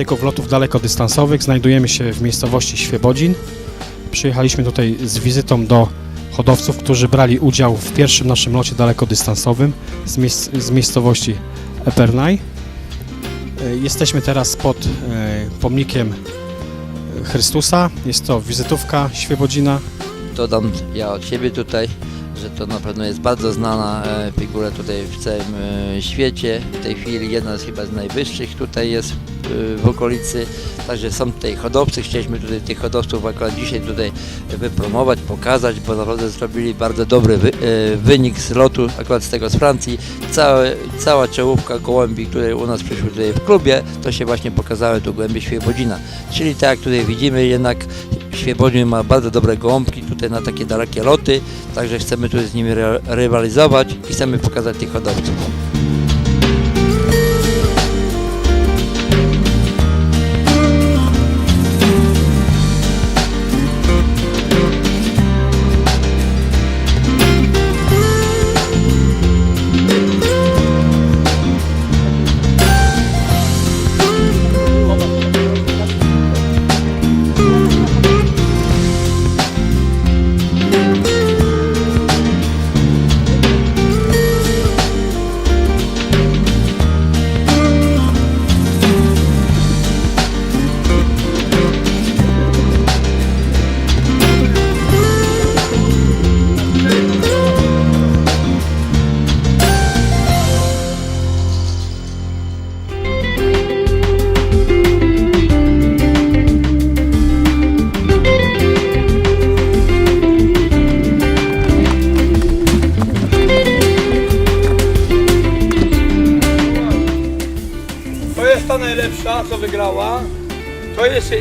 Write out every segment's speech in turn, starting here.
Sympatyków lotów dalekodystansowych. Znajdujemy się w miejscowości Świebodzin. Przyjechaliśmy tutaj z wizytą do hodowców, którzy brali udział w pierwszym naszym locie dalekodystansowym z, z miejscowości Epernay. E, Jesteśmy teraz pod e, pomnikiem Chrystusa. Jest to wizytówka Świebodzina. Dodam ja od siebie tutaj, że to na pewno jest bardzo znana e, figura tutaj w całym świecie. W tej chwili jedna z chyba z najwyższych tutaj jest w okolicy. Także są tutaj hodowcy. Chcieliśmy tutaj tych hodowców akurat dzisiaj tutaj wypromować, pokazać, bo naprawdę zrobili bardzo dobry wy, e, wynik z lotu, akurat z tego z Francji. Całe, cała czołówka gołębi, które u nas przyszły tutaj w klubie, to się właśnie pokazały tu gołębie Świebodzina. Czyli tak jak tutaj widzimy jednak Świebodzin ma bardzo dobre gołąbki tutaj na takie dalekie loty, także chcemy tutaj z nimi ry- rywalizować i chcemy pokazać tych hodowców.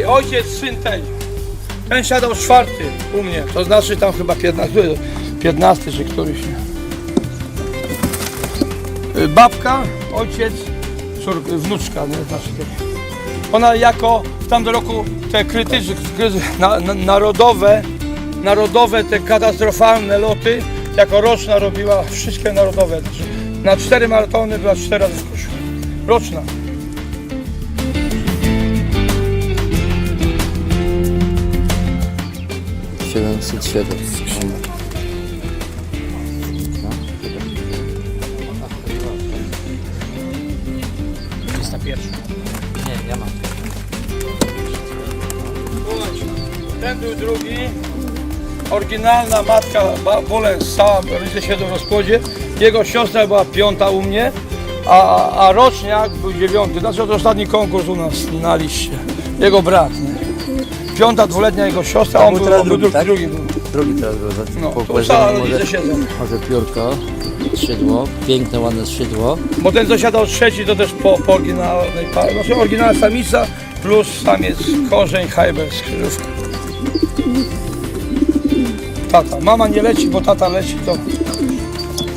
Ojciec, syn tej. Ten siadał czwarty u mnie, to znaczy tam chyba 15, 15 czy któryś. Y, Babka, ojciec, córka, wnuczka, nie znaczy. Ona jako w tamtym roku te krytyczne, na, na, narodowe, narodowe, te katastrofalne loty, jako roczna robiła wszystkie narodowe. Na cztery maratony była cztery razy w. Roczna. Siedemset siedem. 301. Nie, ja mam. Ten był drugi. Oryginalna matka Bolens sama ryzy się do rozkładzie. Jego siostra była piąta u mnie, a, a roczniak był dziewiąty. Znaczy to ostatni konkurs u nas na liście. Jego brat. Nie? Piąta, dwuletnia jego siostra, on był teraz on był drugi, drugi, tak? drugi był. Drugi teraz był. No, Po- to cała może- rodzice siedzą. Może piórko, skrzydło, piękne, ładne skrzydło. Bo ten co siadał trzeci to też po, po oryginalnej parze. Znaczy oryginalna samica plus samiec korzeń, hajber, skrzyżówka. Tata. Mama nie leci, bo tata leci to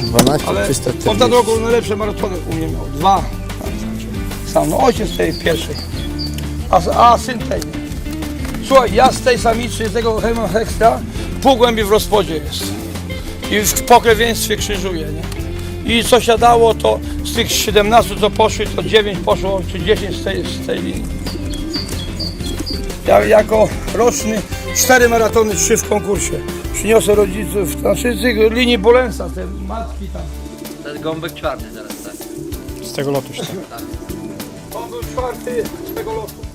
12, Ale 340. on za drogą najlepsze maratony u mnie miał. Dwa. Sam, no ojciec tej pierwszej. A, a syn tej. Słuchaj, ja z tej samicy, z tego Herman Hextra, pół głębi w rozpodzie jest. I w pokrewieństwie krzyżuje, nie? I co siadało, to z tych 17 co poszły, to 9 poszło, czy 10 z tej, z tej linii. Ja jako roczny, cztery maratony, trzy w konkursie. Przyniosę rodziców, znaczy z tych linii Bolensa, te matki tam. To jest gąbek czwarty teraz, tak. Z tego lotu się. On był czwarty z tego lotu.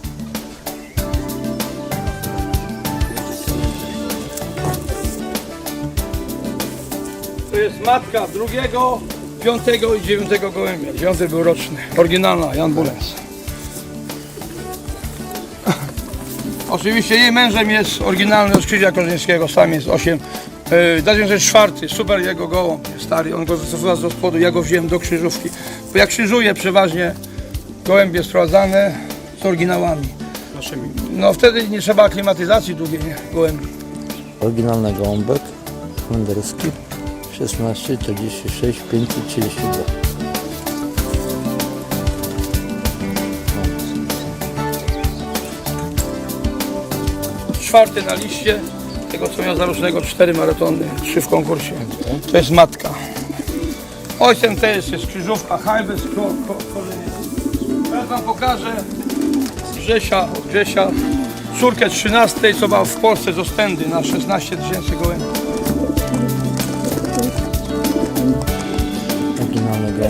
To jest matka drugiego, piątego i dziewiątego gołębia. Dziewiąty był roczny. Oryginalna, Jan Bulens. Oczywiście jej mężem jest oryginalny od Krzyża Korzyńskiego, sam jest 8. Yy, 2004, super jego gołąb, stary, on go wycofał z rozpłodu, ja go wziąłem do krzyżówki. Bo ja krzyżuję przeważnie gołębie sprowadzane z oryginałami. Naszymi. No wtedy nie trzeba aklimatyzacji długiej, nie? Gołębi. Oryginalny gołąbek, holenderski, 16, 46, 532. Czwarty na liście, tego co miał zarocznego, cztery maratony, trzy w konkursie. To jest matka. Ojcem też jest krzyżówka, korzenie. Teraz wam pokażę Grzesia, Grzesia, córkę 13, co ma w Polsce z na 16 tysięcy gołębi.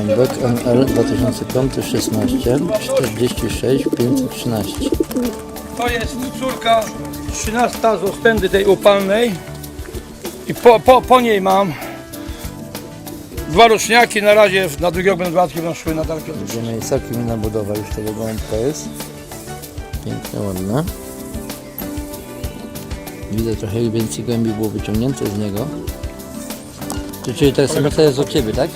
Grindback ML 2005-16 46 513. To jest córka 13 z Ostędy tej upalnej i po, po, po niej mam dwa roczniaki, na razie na drugi rok będą dwa będą szły na odcinek. Widzimy całkiem inna budowa już tego gołąbka jest. Piękne, ładne. Widzę trochę więcej głębi było wyciągnięte z niego. Czy- Czyli ta samica jest od Ciebie, tak?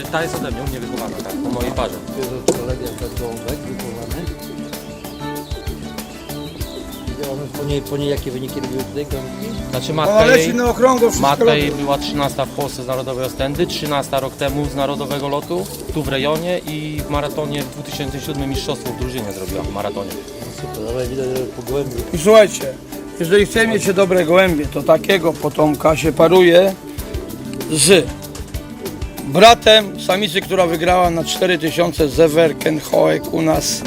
Znaczy ta jest ode mnie, u mnie wychowana, tak, po mojej parze. To jest od kolegi akurat gołąbek wychowany. Po niej, po niej jakie wyniki robiły tutaj gołąbki? Znaczy Ona matka leci jej, na okrągło wszystko matka robi. jej była 13 w Polsce z Narodowej Ostędy, 13 rok temu z Narodowego Lotu, tu w rejonie i w maratonie w 2007 mistrzostwo w drużynie zrobiła w maratonie. Super, ale widać że po gołębiu. I słuchajcie, jeżeli chcecie mieć dobre gołębie, to takiego potomka się paruje z bratem samicy, która wygrała na 4000 Zeverkenhoek u nas.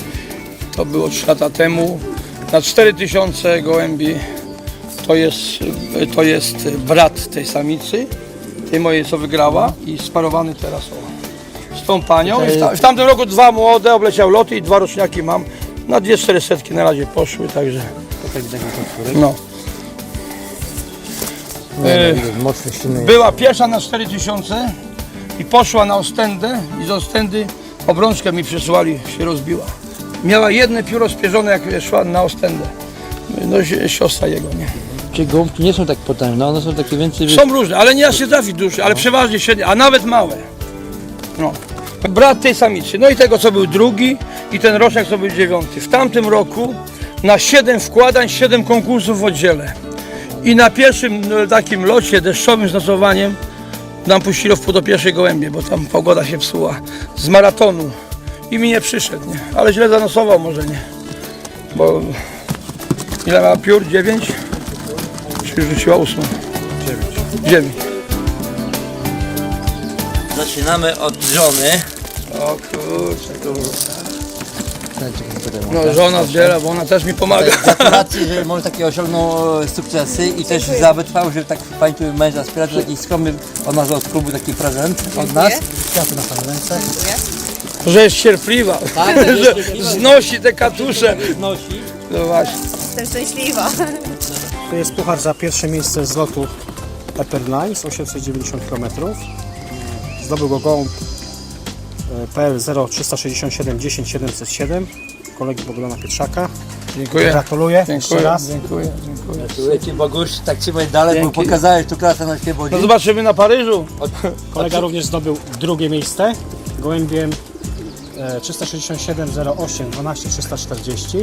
To było 3 lata temu. Na 4000 gołębi to jest, to jest brat tej samicy, tej mojej, co wygrała i sparowany teraz o, z tą panią. I w, ta, w tamtym roku dwa młode, obleciał loty i dwa roczniaki mam. Na dwie 400 na razie poszły, także Tak na ten no. Mocny, silny Była pierwsza na 4000 i poszła na Ostendę i z Ostendy obrączkę mi przysłali, się rozbiła. Miała jedne pióro spierzone jak szła na Ostendę. No si- siostra jego, nie. Czy gołąbki nie są tak potężne, one są takie więcej... Są różne, ale nie aż się trafi duży, ale przeważnie średnie, a nawet małe. No. Brat tej samicy, no i tego co był drugi i ten roczek co był dziewiąty. W tamtym roku na 7 wkładań, 7 konkursów w oddziale. I na pierwszym no, takim locie deszczowym z nocowaniem nam puścili w pół do pierwszej gołębie, bo tam pogoda się psuła z maratonu. I mi nie przyszedł, nie? Ale źle zanosował może nie. Bo ile ma piór? 9? Czy rzuciła 8? 9. 9. Zaczynamy od żony. O kurczę, kurczę. No żona zbiera, bo ona też mi pomaga. Gratulacje, że może takie osiągnął e, sukcesy i też zawytrwał, że tak pani tu męża wspiera, to taki skromny od nas od klubu taki prezent od nas. Kwiaty na ręce. Że jest cierpliwa, Tak, że jest że cierpliwa. znosi te katusze. Nosi. No właśnie. Jestem szczęśliwa. To jest puchar za pierwsze miejsce z lotu Pepper Lines 890 km. Zdobył go gołąb PL 0367 10 707 kolegi Bogdana Pietrzaka. Dziękuję. Gratuluję jeszcze Dziękuję, raz. dziękuję, dziękuję. Dziękuję Ci Bogusz, tak trzymaj dalej, Dzięki. bo pokazałeś tu klasę na Świebodzie. No zobaczymy na Paryżu. Kolega również zdobył drugie miejsce gołębiem e, 367 08 12 340.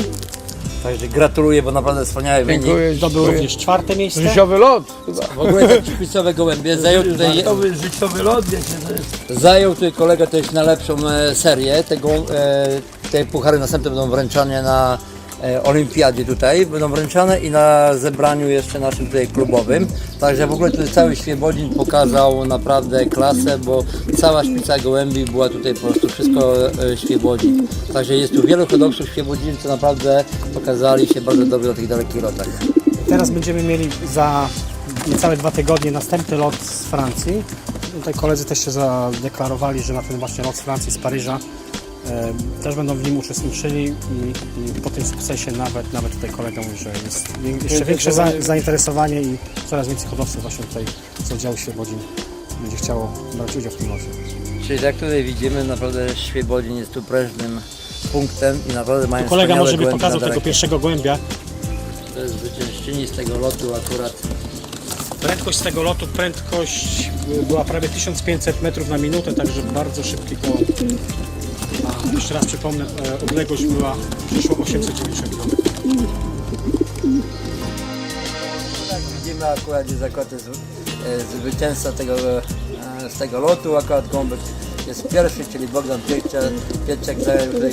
Także gratuluję, bo naprawdę wspaniały wynik. Dziękuję, Zdobył dziękuję. również czwarte miejsce. Życiowy lot chyba. W ogóle te szpicowe gołębie zajął tutaj, Życiowy, życiowy lot, wiecie, to jest. zajął tutaj kolega też na lepszą e, serię. Tego, e, te puchary następne będą wręczane na e, olimpiadzie tutaj, będą wręczane i na zebraniu jeszcze naszym tutaj klubowym. Także w ogóle tutaj cały Świebodzin pokazał naprawdę klasę, bo cała szpica gołębi była tutaj po prostu wszystko e, Świebodzin. Także jest tu wielu hodowców Świebodzin, co naprawdę pokazali się bardzo dobrze na tych dalekich lotach. Teraz będziemy mieli za niecałe dwa tygodnie następny lot z Francji. Tutaj koledzy też się zadeklarowali, że na ten właśnie lot z Francji, z Paryża też będą w nim uczestniczyli i, i po tym sukcesie nawet, nawet tutaj kolega mówi, że jest jeszcze większe za, zainteresowanie i coraz więcej hodowców właśnie tutaj z oddziału Świebodzin będzie chciało brać udział w tym locie. Czyli jak tutaj widzimy, naprawdę Świebodzin jest tu prężnym punktem i naprawdę mają Kolega może by gołębie pokazał tego pierwszego gołębia. To jest zwyciężczyni z tego lotu akurat. Prędkość z tego lotu, prędkość y, była prawie 1500 metrów na minutę, także bardzo szybki gołąb. Jeszcze raz przypomnę, e, odległość była przeszło 890 km. Widzimy akurat jest akurat e, zwycięzca tego, e, z tego lotu, akurat Gąbek jest pierwszy, czyli Bogdan zajął tutaj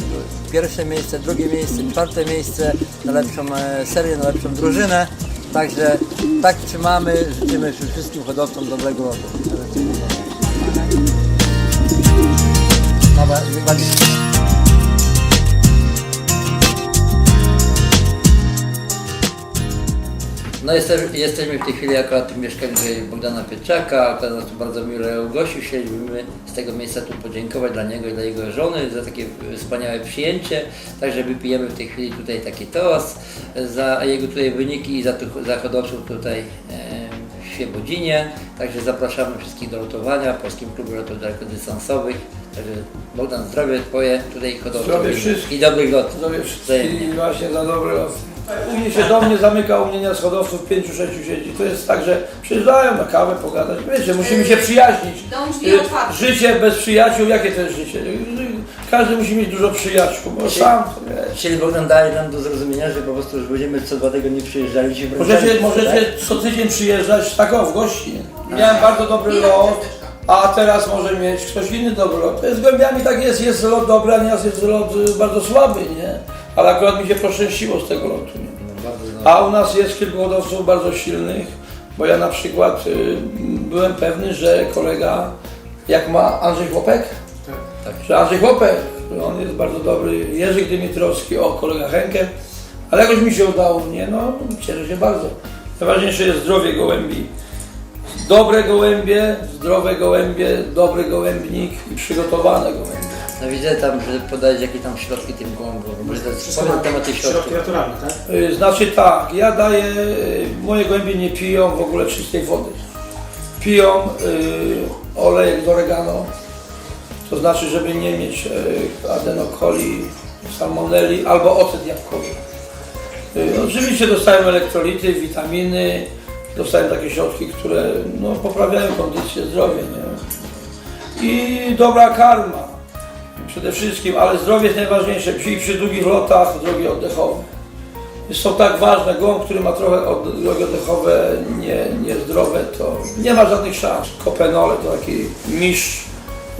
pierwsze miejsce, drugie miejsce, czwarte miejsce na lepszą e, serię, na lepszą drużynę. Także tak trzymamy, życzymy wszystkim hodowcom dobrego lotu. Dobra, bardziej. No jesteśmy, jesteśmy w tej chwili akurat w mieszkaniu Bogdana Pieczaka, który nas tu bardzo mile ugościł. Chcielibyśmy z tego miejsca tu podziękować dla niego i dla jego żony za takie wspaniałe przyjęcie. Także wypijemy w tej chwili tutaj taki toast za jego tutaj wyniki i za, za hodowców tutaj w Świebodzinie. Także zapraszamy wszystkich do lotowania w Polskim Klubie Lotów Dystansowych. Także Bogdan, zdrowie Twoje tutaj hodowców Zdrowie i- wszystkich. i dobrych lotów. Zdrowie wszystkich właśnie za dobre losy. U mnie się do mnie zamyka, u mnie nie schodowców pięciu, sześciu siedzi. To jest tak, że przyjeżdżają na kawę pogadać. Wiecie, musimy się przyjaźnić. Dom drzwi Y, otwarte. Życie bez przyjaciół, jakie to jest życie? Y, Każdy musi mieć dużo przyjaciół, bo sam. Czyli Bogdan daje nam do zrozumienia, że po prostu już będziemy co dwa tygodnie przyjeżdżali się Możecie, wracali, możecie tak? co tydzień przyjeżdżać tak o, w gości. Miałem bardzo dobry lot, a teraz może mieć ktoś inny dobry lot. To jest z głębiami tak jest, jest lot dobry, a nieraz jest lot y, bardzo słaby, nie? Ale akurat mi się poszczęściło z tego lotu, nie? No. A u nas jest kilku hodowców bardzo silnych, bo ja na przykład y, byłem pewny, że kolega, jak ma Andrzej Chłopek, Tak. że Andrzej Chłopek, on jest bardzo dobry, Jerzy Dymitrowski, o kolega Henke, ale jakoś mi się udało, nie, no cieszę się bardzo. Najważniejsze jest zdrowie gołębi. Dobre gołębie, zdrowe gołębie, dobry gołębnik i przygotowane gołębie. No widzę tam, że podajesz jakie tam środki tym gołąbom. Może to jest temat tych środków. Środki naturalne, tak? Y, Znaczy tak, ja daję, y, moje gołębie nie piją w ogóle czystej wody. Piją y, olejek z oregano, to znaczy, żeby nie mieć y, adenokoli, salmonelli albo ocet jabłkowy. Y, oczywiście dostają elektrolity, witaminy, dostają takie środki, które no, poprawiają kondycję zdrowia. Nie? I dobra karma przede wszystkim, ale zdrowie jest najważniejsze. Przy, przy długich lotach drogi oddechowe są tak ważne. Gołąb, który ma trochę od, drogi oddechowe nie, niezdrowe, to nie ma żadnych szans. Kopenole to taki mistrz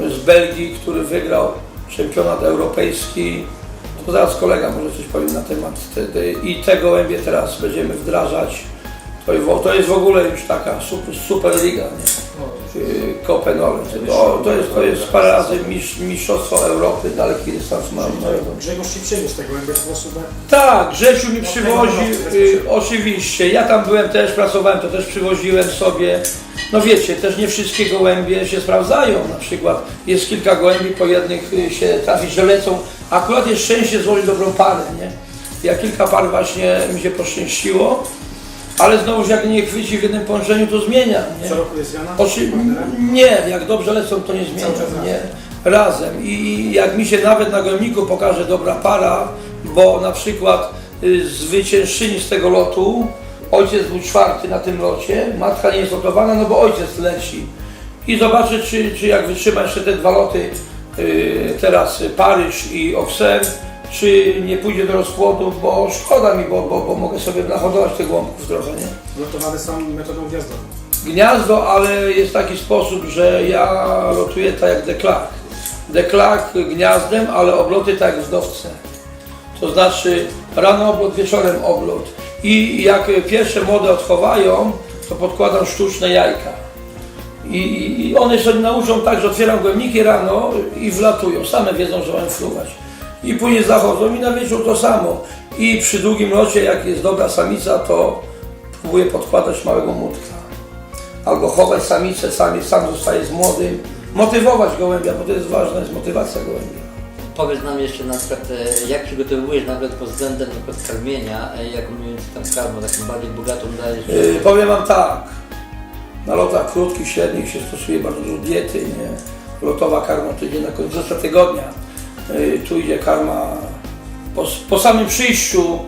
z Belgii, który wygrał czempionat europejski. To zaraz kolega może coś powiem na temat wtedy. I te gołębie teraz będziemy wdrażać. To, jest w ogóle już taka super, super liga, nie? Yy, Kopenole. To, to, jest, to jest parę razy mistrz, mistrzostwo Europy daleki dystans maratonu. Grzegorz ci przywiózł tego prostu, tak? Tak, Grzesiu mi przywozi, y, oczywiście. Ja tam byłem też, pracowałem, to też przywoziłem sobie. No wiecie, też nie wszystkie gołębie się sprawdzają. Na przykład jest kilka gołębi, po jednych y, się trafi, że lecą. Akurat jest szczęście złożyć dobrą parę, nie? Ja kilka par właśnie mi się poszczęściło, ale znowu jak nie chwyci w jednym połączeniu, to zmienia, nie? Co roku jest Jana? Oczy... Nie, jak dobrze lecą, to nie zmienia. Nie. Razem. I jak mi się nawet na gojowniku pokaże dobra para, bo na przykład y, zwyciężczyni z tego lotu, ojciec był czwarty na tym locie, matka nie jest lotowana, no bo ojciec leci. I zobaczę, czy, czy jak wytrzyma jeszcze te dwa loty, y, teraz Paryż i Auxerre, czy nie pójdzie do rozpłodu, bo szkoda mi, bo, bo, bo mogę sobie nahodować tych głąbków trochę, nie? Lotowane są metodą gwiazdową. gniazdo, ale jest taki sposób, że ja lotuję tak jak deklark. Deklark gniazdem, ale obloty tak jak wdowce. To znaczy rano oblot, wieczorem oblot. I jak pierwsze młode odchowają, to podkładam sztuczne jajka. I, I one się nauczą tak, że otwieram głębniki rano i wlatują. Same wiedzą, że mają fruwać. I później zachodzą i na wieczór to samo. I przy długim locie, jak jest dobra samica, to próbuję podkładać małego młódka albo chować samicę, samiec sam zostaje z młodym, motywować gołębia, bo to jest ważne, jest motywacja gołębia. Powiedz nam jeszcze na przykład, e, jak przygotowujesz nawet pod względem na przykład karmienia, e, jaką tam karmę, taką bardziej bogatą dajesz? Yy, powiem Wam tak, na lotach krótkich, średnich się stosuje bardzo dużo diety, nie? Lotowa karma to idzie na końcu tygodnia. Yy, tu idzie karma po, po samym przyjściu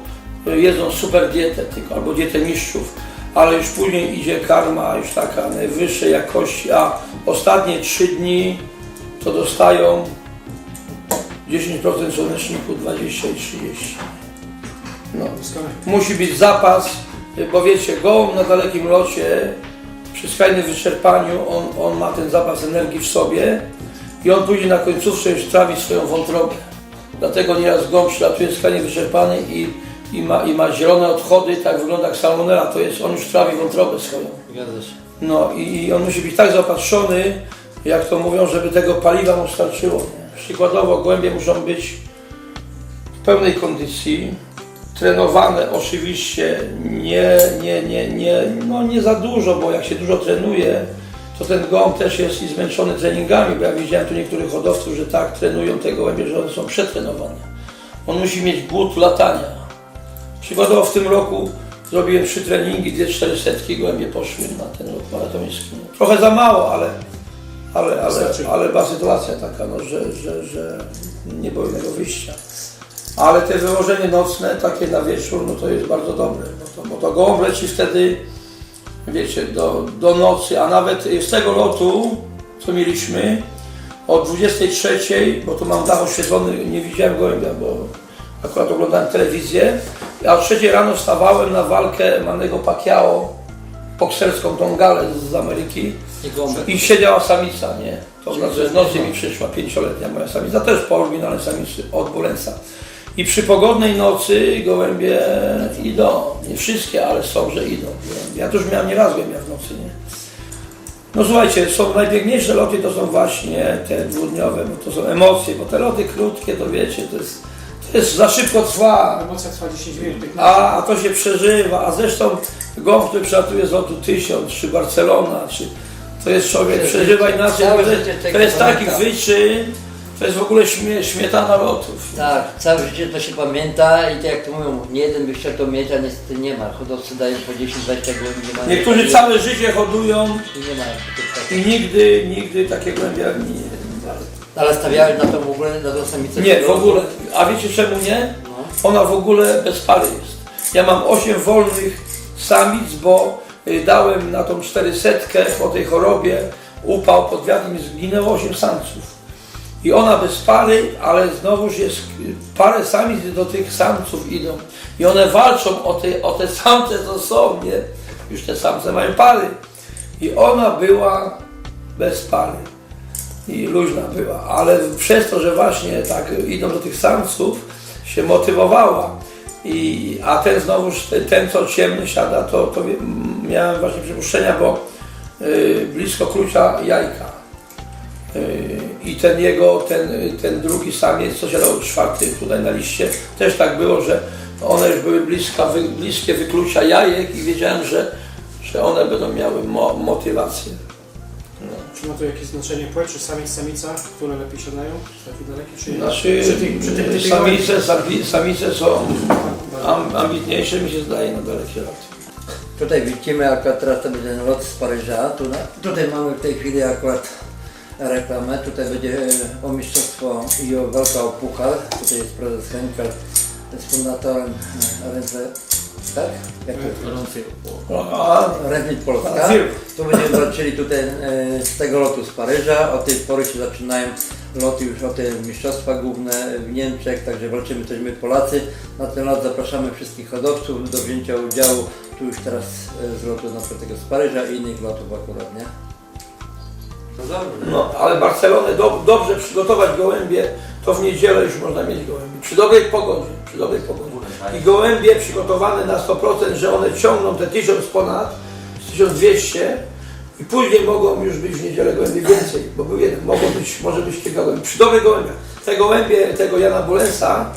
yy, jedzą super dietę tylko, albo dietę mistrzów, ale już później idzie karma już taka najwyższej jakości, a ostatnie trzy dni to dostają 10% słoneczniku, 20 i 30. No. Musi być zapas, bo wiecie, gołąb na dalekim locie przy skrajnym wyczerpaniu, on, on ma ten zapas energii w sobie i on później na końcówce już trawi swoją wątrobę. Dlatego nieraz gołąb przylatuje skrajnie wyczerpany i, i, ma, i ma zielone odchody, tak wygląda jak salmonella, to jest, on już trawi wątrobę swoją. No i, i on musi być tak zapatrzony, jak to mówią, żeby tego paliwa mu starczyło. Przykładowo gołębie muszą być w pełnej kondycji, trenowane oczywiście nie, nie, nie, nie, no nie za dużo, bo jak się dużo trenuje, to ten gołąb też jest i zmęczony treningami, bo ja widziałem tu niektórych hodowców, że tak trenują te gołębie, że one są przetrenowane. On musi mieć głód latania. Przykładowo w tym roku zrobiłem trzy treningi, dwie cztery setki gołębie poszły na ten rok maratoński. Trochę za mało, ale, ale, ale, ale była sytuacja taka, no, że, że, że nie było innego wyjścia. Ale te wyłożenie nocne, takie na wieczór, no to jest bardzo dobre, bo to, bo to gołąb leci wtedy, wiecie, do, do nocy, a nawet z tego lotu, co mieliśmy, o 23, bo tu mam dach oświetlony, nie widziałem gołębia, bo akurat oglądałem telewizję, a o 3 rano wstawałem na walkę Manego Pacquiao, bokserską tą galę z Ameryki i siedziała samica, nie? To znaczy w nocy mi przyszła pięcioletnia moja samica, też po oryginalnej samicy od Bolensa. I przy pogodnej nocy gołębie idą, nie wszystkie, ale są, że idą. Ja to już miałem nieraz gołębia w nocy, nie? No słuchajcie, są najpiękniejsze loty, to są właśnie te dwudniowe, bo to są emocje, bo te loty krótkie, to wiecie, to jest, to jest za szybko trwa, Emocja trwa 10 minut, 15 a, a to się przeżywa, a zresztą gołąb, który przelatuje z lotu 1000, czy Barcelona, czy to jest człowiek, przeżywa inaczej, to, życie jest- tego to jest taki wyczyn, to jest w ogóle śmie, śmietana lotów. Tak, całe życie to się pamięta i tak jak to mówią, nie jeden by chciał to mieć, a niestety nie ma. Hodowcy dają po 10-20 gołębi, nie mają. Niektórzy całe życie hodują i nie mają i nigdy, nigdy takie głębia nie... Ale stawiałeś na to w ogóle, na tą samicę? Nie, w ogóle. A wiecie czemu nie? No. Ona w ogóle bez pary jest. Ja mam 8 wolnych samic, bo y, dałem na tą 400 po tej chorobie, upał pod wiatrem i zginęło 8 samców. I ona bez pary, ale znowuż jest parę samic do tych samców idą. I one walczą o te, o te samce, co? Już te samce mają pary. I ona była bez pary i luźna była, ale przez to, że właśnie tak idą do tych samców, się motywowała. I, a ten znowuż, ten, co ciemny siada, to, to miałem właśnie przypuszczenia, bo y, blisko klucza jajka. I ten jego, ten, ten drugi samiec, co siadał czwarty tutaj na liście, też tak było, że one już były bliska, wy, bliskie wyklucia jajek i wiedziałem, że, że one będą miały mo, motywację. Czy ma to jakieś znaczenie płeć, czy samiec, samica, które lepiej siadają? Takie dalekie, czy Znaczy, przy tych, przy tych, samice, sami- samice są am, ambitniejsze, mi się zdaje, na dalekie loty. Tutaj widzimy akurat teraz to będzie ten lot z Paryża. Tu na, tutaj mamy w tej chwili akurat reklamę. Tutaj będzie e, o mistrzostwo i o walka o puchar. Tutaj jest prezes Henkel z fundatorem Ręce, tak? Jak to Redmit Polska. Tu będziemy walczyli tutaj e, z tego lotu z Paryża. Od tej pory się zaczynają loty już o te mistrzostwa główne w Niemczech, także walczymy też my Polacy. Na ten lot zapraszamy wszystkich hodowców do wzięcia udziału tu już teraz e, z lotu na przykład tego z Paryża i innych lotów akurat, nie? No, ale Barcelonę do, dobrze przygotować gołębie, to w niedzielę już można mieć gołębie. Przy dobrej pogodzie, przy dobrej pogodzie. I gołębie przygotowane na 100%, że one ciągną te 1000 ponad, 1200 i później mogą już być w niedzielę gołębie więcej, bo był jeden, mogą być, może być kilka gołębi. Przy dobrych gołębiach. Te gołębie tego Jana Bolensa,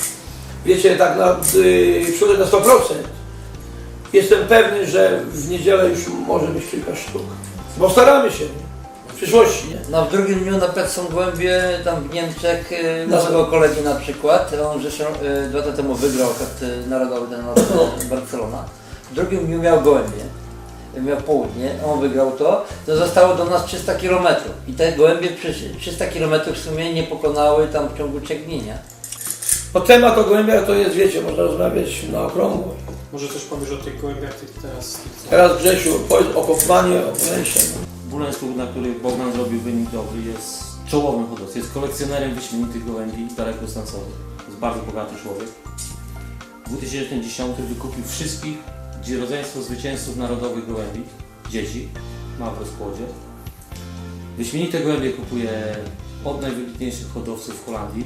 wiecie, tak na, yy, na 100%. Jestem pewny, że w niedzielę już może być kilka sztuk. Bo staramy się przyszłości? No w drugim dniu na przykład są głębie tam w Niemczech, e, No. naszego kolegi na przykład, on zresztą e, dwa lata temu wygrał akurat e, narodowy ten lot e, Barcelona. W drugim dniu miał gołębie, miał południe, on wygrał to, to zostało do nas 300 km i te gołębie przez 300 km w sumie nie pokonały tam w ciągu 3 dni, nie? No temat o gołębiach to jest, wiecie, można rozmawiać na okrągło. Może coś powiesz o tych gołębiach tych teraz? Tych, Teraz Grzesiu, powiedz o Kopmanie, o Bolensie. Bulensków, na których Bogdan zrobił wynik dobry, jest czołowym hodowcą. Jest kolekcjonerem wyśmienitych gołębi dalekodystansowych. Jest bardzo bogaty człowiek. W 2010 wykupił wszystkich rodzeństwo zwycięzców narodowych gołębi, dzieci, ma w rozkładzie. Wyśmienite gołębie kupuje od najwybitniejszych hodowców w Holandii.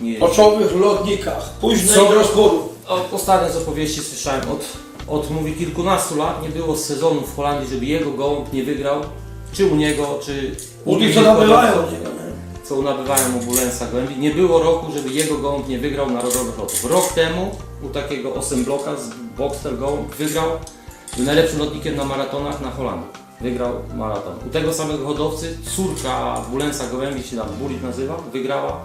Nie O czołowych lotnikach, późnych od, ostatnio z opowieści słyszałem, od, od mówi kilkunastu lat nie było sezonu w Holandii, żeby jego gołąb nie wygrał, czy u niego, czy U tych, innych co nabywają hodowców. od niego, nie? co nabywają obulensa gołębi. Nie było roku, żeby jego gołąb nie wygrał narodowych lotów. Rok temu u takiego osembloka z Boxster gołąb wygrał, był najlepszym lotnikiem na maratonach na Holandii. Wygrał maraton. U tego samego hodowcy córka Bulensa gołębi się tam Bulit nazywa, wygrała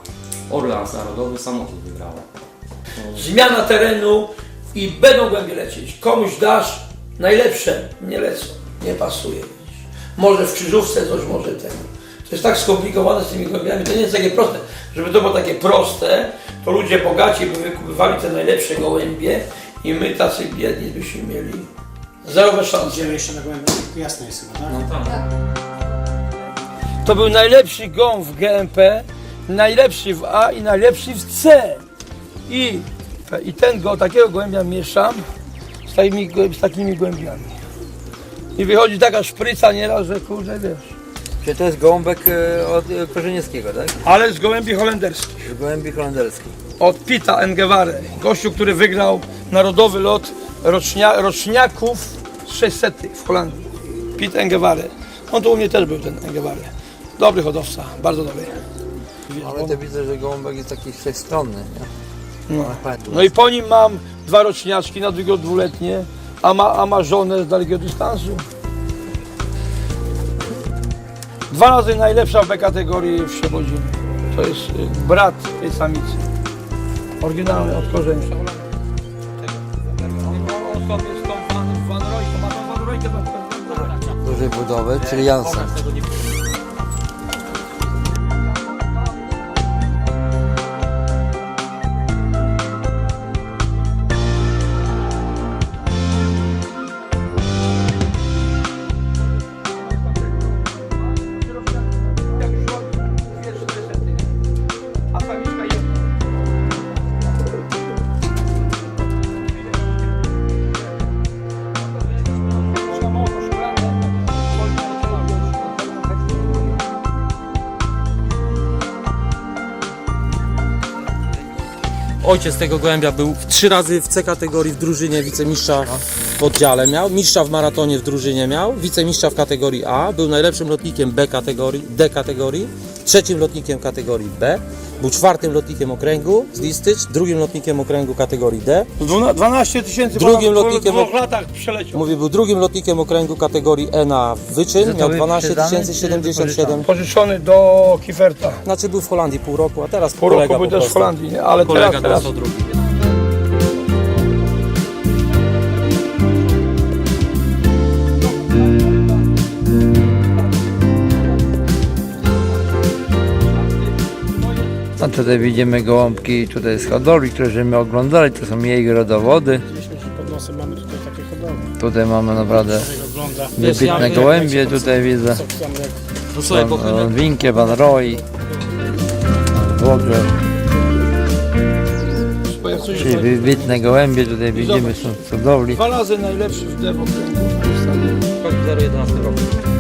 Orlans narodowy, samochód wygrała. Zmiana terenu i będą głębie lecieć. Komuś dasz najlepsze, nie lecą, nie pasuje. Może w krzyżówce coś, może temu. To jest tak skomplikowane z tymi głębiami, to nie jest takie proste. Żeby to było takie proste, to ludzie bogaci by wykupywali te najlepsze gołębie i my tacy biedni byśmy mieli zerowe szanse. Idziemy jeszcze na gołębie, jasne jest chyba, tak? No tak. To był najlepszy gąb w GMP, najlepszy w A i najlepszy w C. I, i ten go, takiego gołębia mieszam z takimi, z takimi głębiami. I wychodzi taka szpryca nieraz, że kurde wiesz. Czy to jest gołąbek e, od e, Korzeniewskiego, tak? Ale z gołębi holenderskich. Z gołębi holenderskich. Od Pita Engeware. Gościu, który wygrał narodowy lot rocznia, roczniaków 600 w Holandii. Pit Engeware. On tu u mnie też był ten Engeware. Dobry hodowca, bardzo dobry. Ale to widzę, że gołąbek jest taki wszechstronny, nie? No. No i po nim mam dwa roczniaczki na drugie dwuletnie, a ma, a ma żonę z dalekiego dystansu. Dwa razy najlepsza w B kategorii w Świebodzinie. To jest y, brat tej samicy. Oryginalny od korzeni. Dużej budowy, czyli Jansen. Ojciec tego gołębia był trzy razy w C kategorii w drużynie wicemistrza w oddziale miał, mistrza w maratonie w drużynie miał, wicemistrza w kategorii A, był najlepszym lotnikiem B kategorii, D kategorii, trzecim lotnikiem kategorii B, był czwartym lotnikiem okręgu z Listycz, drugim lotnikiem okręgu kategorii D, 12 tysięcy Drugim w lotnikiem- dwóch latach przeleciał. mówię, był drugim lotnikiem okręgu kategorii E na wyczyn, miał 12 077, Pożyczony do Kieferta. znaczy był w Holandii pół roku, a teraz Pół kolega roku był po też w prostu. Holandii, nie? ale Kolega teraz, teraz dostał drugi. A tutaj widzimy gołąbki tutaj z hodowli, które żeśmy oglądali, to są jej rodowody. Gdzieśmy się pod nosem mamy tutaj takie hodowle. Tutaj mamy naprawdę ogląda. wybitne gołębie, tutaj widzę. Są tam jak No słuchaj, Pan. Winkie, Van Roy, jak coś Czyli wybitne gołębie tutaj widzimy są z hodowli. Dwa razy najlepszy w. 0,11 roku.